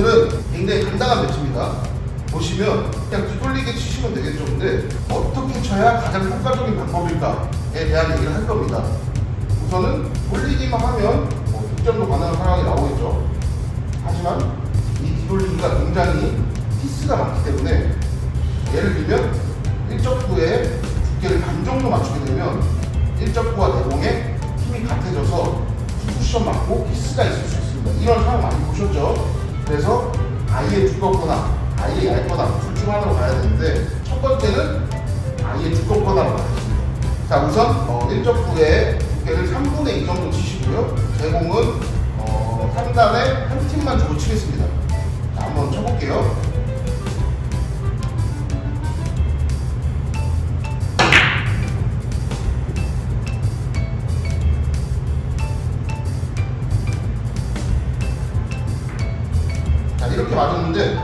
오늘은 굉장히 간단한 매치입니다. 보시면 그냥 뒤돌리게 치시면 되겠죠. 근데 어떻게 쳐야 가장 효과적인 방법일까에 대한 얘기를 할 겁니다. 우선은 돌리기만 하면 뭐 득점도 가능한 상황이 나오겠죠. 하지만 이 뒤돌리기가 굉장히 피스가 많기 때문에 예를 들면 일적구에 두께를 반 정도 맞추게 되면 일적구와 대공에 힘이 같아져서 쿠션 맞고 피스가 있을 수 있습니다. 이런 상황 많이 보셨죠? 그래서 아예 두껍거나 아예 얇거나 둘 중 하나로 가야 되는데 첫 번째는 아예 두껍거나로 가겠습니다. 자 우선 어, 일적구에 두께를 3분의 2 정도 치시고요. 대공은 어, 상단에 한 팀만 주고 치겠습니다. 자 한번 쳐볼게요. 이렇게 맞았는데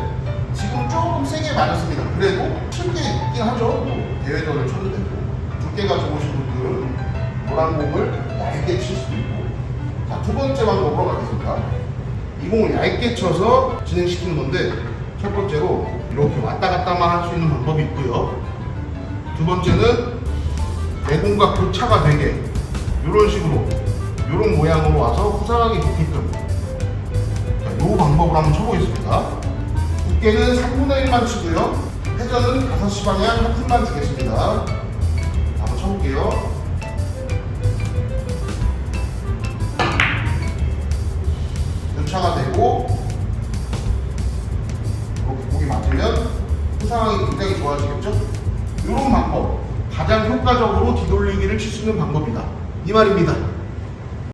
지금 조금 세게 맞았습니다. 그래도 쉽게 있긴 하죠. 뭐 대회전을 쳐도 되고 두께가 좋으신 분들은 노란 공을 얇게 칠 수도 있고 자 두 번째 방법으로 가겠습니다. 이 공을 얇게 쳐서 진행시키는 건데 첫 번째로 이렇게 왔다 갔다만 할 수 있는 방법이 있고요. 두 번째는 내 공과 교차가 되게 이런 식으로 이런 모양으로 와서 후상하게 좋게끔 자, 요 방법으로 한번 쳐보겠습니다. 두께는 3분의 1만 치고요. 회전은 5시 방향 한 팀만 주겠습니다. 한번 쳐볼게요. 교차가 되고 이렇게 공이 맞으면 후상하기 굉장히 좋아지겠죠? 이런 방법 가장 효과적으로 뒤돌리기를 칠 수 있는 방법이다. 이 말입니다.